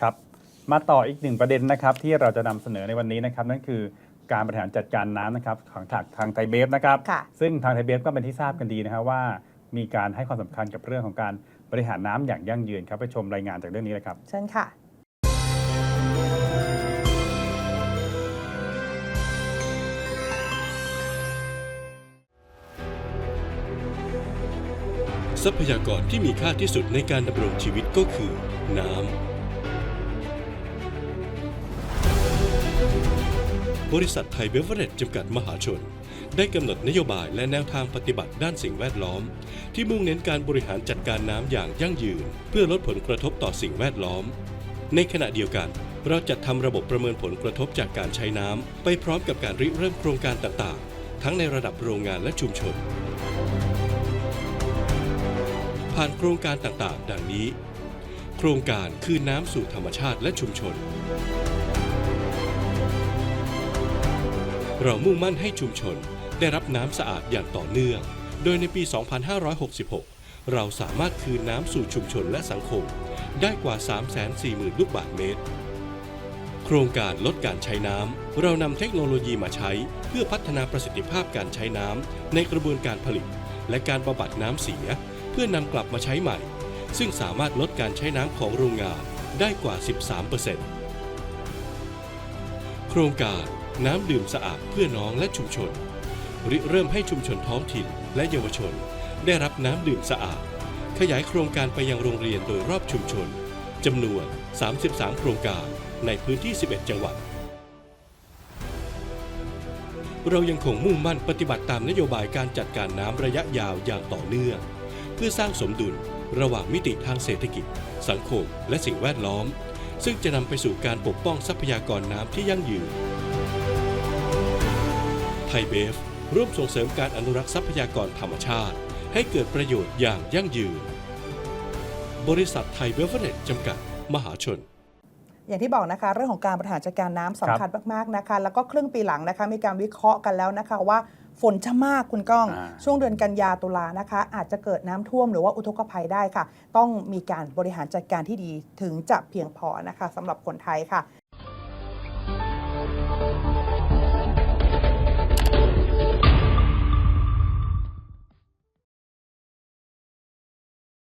ครับมาต่ออีกหนึ่งประเด็นนะครับที่เราจะนำเสนอในวันนี้นะครับนั่นคือการบริหารจัดการน้ำนะครับของทางทางไทยเบฟนะครับค่ะซึ่งทางไทยเบฟก็เป็นที่ทราบกันดีนะครับว่า มีการให้ความสำคัญกับเรื่องของการบริหารน้ำอย่างยั่งยืนครับไปชมรายงานจากเรื่องนี้เลยครับเชิญค่ะทรัพยากรที่มีค่าที่สุดในการดำรงชีวิตก็คือ น้ำ บริษัทไทยเบเวอเรจจำกัดมหาชน ได้กำหนดนโยบายและแนวทางปฏิบัติด้านสิ่งแวดล้อม ที่มุ่งเน้นการบริหารจัดการน้ำอย่างยั่งยืน เพื่อลดผลกระทบต่อสิ่งแวดล้อม ในขณะเดียวกันเราจัดทำระบบประเมินผลกระทบจากการใช้น้ำ ไปพร้อมกับการริเริ่มโครงการต่างๆ ทั้งในระดับโรงงานและชุมชน ผ่านโครงการต่างๆ ดังนี้ โครงการคืนน้ำสู่ธรรมชาติและชุมชน เรามุ่งมั่นให้ชุมชนได้รับน้ำสะอาดอย่างต่อเนื่อง โดยในปี 2566 เราสามารถคืนน้ำสู่ชุมชนและสังคม ได้กว่า 340,000 ลูกบาศก์เมตร โครงการลดการใช้น้ำ เรานำเทคโนโลยีมาใช้ เพื่อพัฒนาประสิทธิภาพการใช้น้ำในกระบวนการผลิต และการบำบัดน้ำเสีย เพื่อนำกลับมาใช้ใหม่ ซึ่งสามารถลดการใช้น้ำของโรงงานได้กว่า 13%โครงการ น้ำดื่มสะอาดเพื่อน้องและชุมชน ริเริ่มให้ชุมชนท้องถิ่นและเยาวชน ได้รับน้ำดื่มสะอาด ขยายโครงการไปยังโรงเรียนโดยรอบชุมชนจำนวน 33 โครงการในพื้นที่ 11 จังหวัด เรายังคงมุ่งมั่นปฏิบัติตามนโยบายการจัดการน้ำระยะยาวอย่างต่อเนื่อง เพื่อสร้างสมดุลระหว่างมิติทางเศรษฐกิจ สังคม และสิ่งแวดล้อม ซึ่งจะนำไปสู่การปกป้องทรัพยากรน้ำที่ยั่งยืน ไทยเบฟร่วมส่งเสริมการอนุรักษ์ทรัพยากรธรรมชาติ ให้เกิดประโยชน์อย่างยั่งยืน บริษัทไทยเบฟเวอเรจจำกัด มหาชน อย่างที่บอกนะคะเรื่องของการบริหารจัดการน้ำสำคัญมากๆนะคะ แล้วก็ครึ่งปีหลังนะคะมีการวิเคราะห์กันแล้วนะคะว่าฝนจะมากคุณก้อง อ่า ช่วงเดือนกันยาตุลานะคะ อาจจะเกิดน้ำท่วมหรือว่าอุทกภัยได้ค่ะ ต้องมีการบริหารจัดการที่ดีถึงจะเพียงพอนะคะสำหรับคนไทยค่ะ